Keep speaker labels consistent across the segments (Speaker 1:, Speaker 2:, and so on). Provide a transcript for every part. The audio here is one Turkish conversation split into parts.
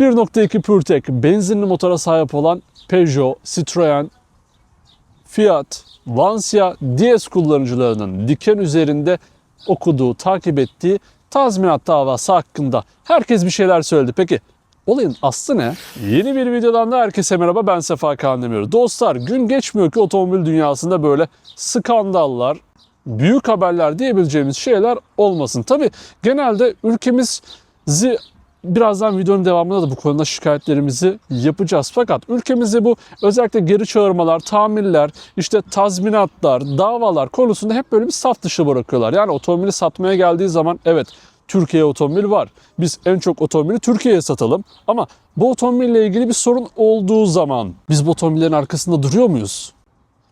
Speaker 1: 1.2 PureTech benzinli motora sahip olan Peugeot, Citroen, Fiat, Lancia, DS kullanıcılarının diken üzerinde okuduğu, takip ettiği tazminat davası hakkında herkes bir şeyler söyledi. Peki olayın aslı ne? Yeni bir videodan da herkese merhaba ben Sefa Kandemir. Dostlar gün geçmiyor ki otomobil dünyasında böyle skandallar, büyük haberler diyebileceğimiz şeyler olmasın. Tabi genelde ülkemizi birazdan videonun devamında da bu konuda şikayetlerimizi yapacağız. Fakat ülkemizde bu özellikle geri çağırmalar, tamirler, işte tazminatlar, davalar konusunda hep böyle bir saf dışı bırakıyorlar. Yani otomobili satmaya geldiği zaman evet Türkiye otomobil var. Biz en çok otomobili Türkiye'ye satalım. Ama bu otomobille ilgili bir sorun olduğu zaman biz bu otomobillerin arkasında duruyor muyuz?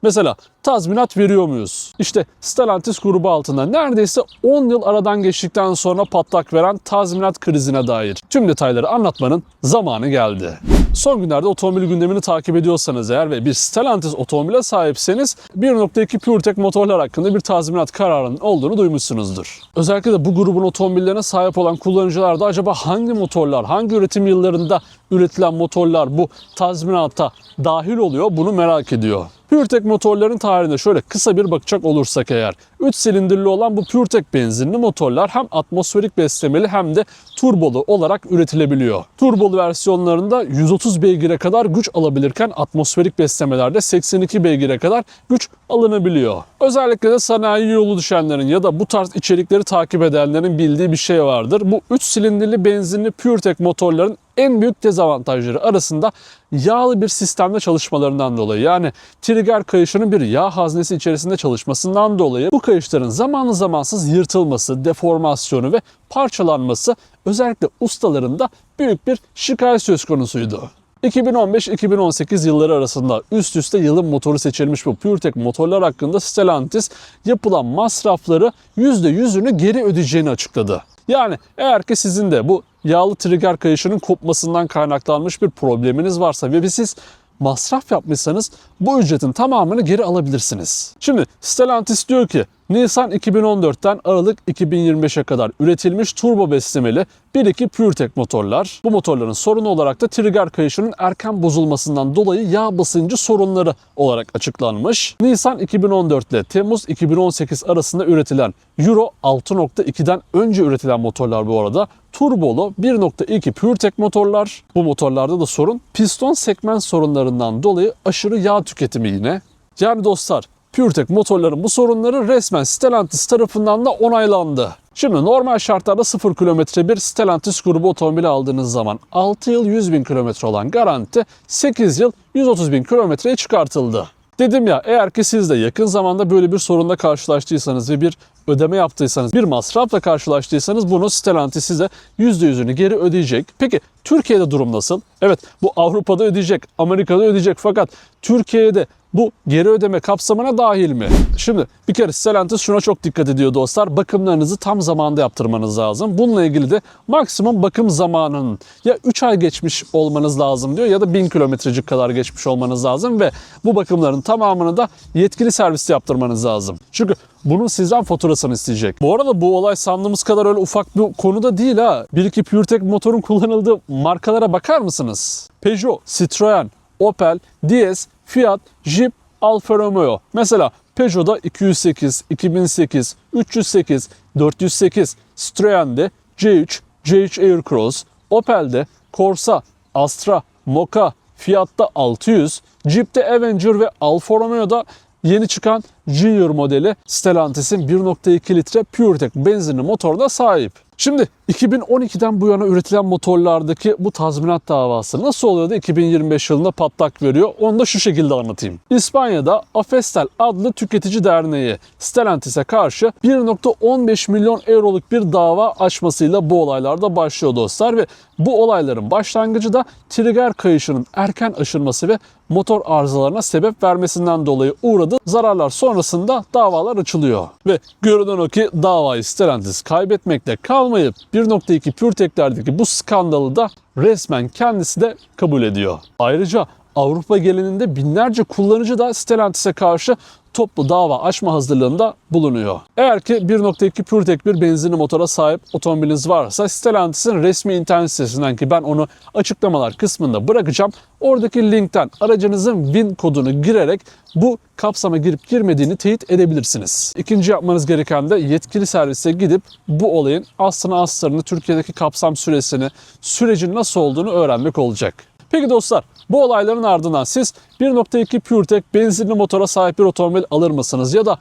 Speaker 1: Mesela tazminat veriyor muyuz? İşte Stellantis grubu altında neredeyse 10 yıl aradan geçtikten sonra patlak veren tazminat krizine dair tüm detayları anlatmanın zamanı geldi. Son günlerde otomobil gündemini takip ediyorsanız eğer ve bir Stellantis otomobile sahipseniz 1.2 PureTech motorlar hakkında bir tazminat kararının olduğunu duymuşsunuzdur. Özellikle de bu grubun otomobillerine sahip olan kullanıcılar da acaba hangi motorlar, hangi üretim yıllarında üretilen motorlar bu tazminata dahil oluyor bunu merak ediyor. PureTech motorların tarihine şöyle kısa bir bakacak olursak eğer 3 silindirli olan bu PureTech benzinli motorlar hem atmosferik beslemeli hem de turbolu olarak üretilebiliyor. Turbolu versiyonlarında 130 beygire kadar güç alabilirken atmosferik beslemelerde 82 beygire kadar güç alınabiliyor. Özellikle de sanayi yolu düşenlerin ya da bu tarz içerikleri takip edenlerin bildiği bir şey vardır. Bu 3 silindirli benzinli PureTech motorların en büyük dezavantajları arasında yağlı bir sistemde çalışmalarından dolayı yani trigger kayışının bir yağ haznesi içerisinde çalışmasından dolayı bu kayışların zamanlı zamansız yırtılması, deformasyonu ve parçalanması özellikle ustalarında büyük bir şikayet söz konusuydu. 2015-2018 yılları arasında üst üste yılın motoru seçilmiş bu PureTech motorlar hakkında Stellantis yapılan masrafları %100'ünü geri ödeyeceğini açıkladı. Yani eğer ki sizin de bu yağlı trigger kayışının kopmasından kaynaklanmış bir probleminiz varsa ve siz masraf yapmışsanız bu ücretin tamamını geri alabilirsiniz. Şimdi Stellantis diyor ki Nisan 2014'ten Aralık 2025'e kadar üretilmiş turbo beslemeli 1.2 PureTech motorlar. Bu motorların sorunu olarak da trigger kayışının erken bozulmasından dolayı yağ basıncı sorunları olarak açıklanmış. Nisan 2014 ile Temmuz 2018 arasında üretilen Euro 6.2'den önce üretilen motorlar bu arada turbolu 1.2 PureTech motorlar. Bu motorlarda da sorun piston segment sorunlarından dolayı aşırı yağ tüketimi yine. Yani dostlar PureTech motorların bu sorunları resmen Stellantis tarafından da onaylandı. Şimdi normal şartlarda 0 kilometre bir Stellantis grubu otomobili aldığınız zaman 6 yıl 100 bin kilometre olan garanti 8 yıl 130 bin kilometreye çıkartıldı. Dedim ya eğer ki siz de yakın zamanda böyle bir sorunla karşılaştıysanız ve bir ödeme yaptıysanız, bir masrafla karşılaştıysanız bunu Stellantis size %100'ünü geri ödeyecek. Peki Türkiye'de durum nasıl? Evet bu Avrupa'da ödeyecek, Amerika'da ödeyecek fakat Türkiye'de bu geri ödeme kapsamına dahil mi? Şimdi bir kere Stellantis şuna çok dikkat ediyor dostlar. Bakımlarınızı tam zamanda yaptırmanız lazım. Bununla ilgili de maksimum bakım zamanının ya 3 ay geçmiş olmanız lazım diyor ya da 1000 kilometrecik kadar geçmiş olmanız lazım ve bu bakımların tamamını da yetkili serviste yaptırmanız lazım. Çünkü bunun sizden faturasını isteyecek. Bu arada bu olay sandığımız kadar öyle ufak bir konu da değil ha. Bir iki PureTech motorun kullanıldığı markalara bakar mısınız? Peugeot, Citroen, Opel, DS, Fiat, Jeep, Alfa Romeo. Mesela Peugeot'da 208, 2008, 308, 408, Citroen'de C3, C3 Aircross, Opel'de Corsa, Astra, Moka, Fiat'ta 600, Jeep'te Avenger ve Alfa Romeo'da yeni çıkan Junior modeli Stellantis'in 1.2 litre PureTech benzinli motoruna sahip. Şimdi 2012'den bu yana üretilen motorlardaki bu tazminat davası nasıl oluyor da 2025 yılında patlak veriyor? Onu da şu şekilde anlatayım. İspanya'da Afestel adlı tüketici derneği Stellantis'e karşı 1.15 milyon euroluk bir dava açmasıyla bu olaylarda başlıyor dostlar ve bu olayların başlangıcı da trigger kayışının erken aşırması ve motor arızalarına sebep vermesinden dolayı uğradığı zararlar sonrasında davalar açılıyor. Ve görünen o ki davayı Stellantis kaybetmekle kalmayıp 1.2 PureTech'lerdeki bu skandalı da resmen kendisi de kabul ediyor. Ayrıca Avrupa genelinde binlerce kullanıcı da Stellantis'e karşı toplu dava açma hazırlığında bulunuyor. Eğer ki 1.2 PureTech bir benzinli motora sahip otomobiliniz varsa Stellantis'in resmi internet sitesinden ki ben onu açıklamalar kısmında bırakacağım. Oradaki linkten aracınızın VIN kodunu girerek bu kapsama girip girmediğini teyit edebilirsiniz. İkinci yapmanız gereken de yetkili servise gidip bu olayın aslını aslarını, Türkiye'deki kapsam süresini, sürecin nasıl olduğunu öğrenmek olacak. Peki dostlar bu olayların ardından siz 1.2 PureTech benzinli motora sahip bir otomobil alır mısınız? Ya da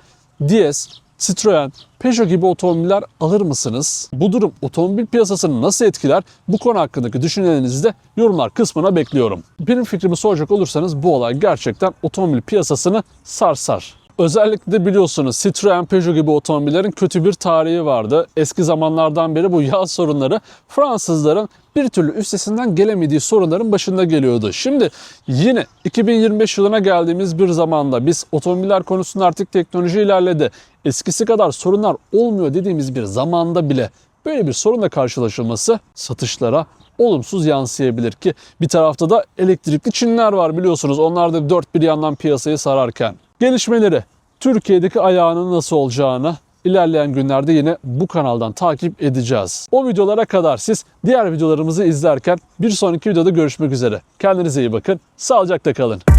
Speaker 1: DS, Citroen, Peugeot gibi otomobiller alır mısınız? Bu durum otomobil piyasasını nasıl etkiler? Bu konu hakkındaki düşüncelerinizi de yorumlar kısmına bekliyorum. Benim fikrimi soracak olursanız bu olay gerçekten otomobil piyasasını sarsar. Özellikle biliyorsunuz Citroen, Peugeot gibi otomobillerin kötü bir tarihi vardı. Eski zamanlardan beri bu yağ sorunları Fransızların bir türlü üstesinden gelemediği sorunların başında geliyordu. Şimdi yine 2025 yılına geldiğimiz bir zamanda biz otomobiller konusunda artık teknoloji ilerledi. Eskisi kadar sorunlar olmuyor dediğimiz bir zamanda bile böyle bir sorunla karşılaşılması satışlara olumsuz yansıyabilir ki bir tarafta da elektrikli Çinler var biliyorsunuz. Onlar da dört bir yandan piyasayı sararken. Gelişmeleri, Türkiye'deki ayağının nasıl olacağını ilerleyen günlerde yine bu kanaldan takip edeceğiz. O videolara kadar siz diğer videolarımızı izlerken bir sonraki videoda görüşmek üzere. Kendinize iyi bakın, sağlıcakla kalın.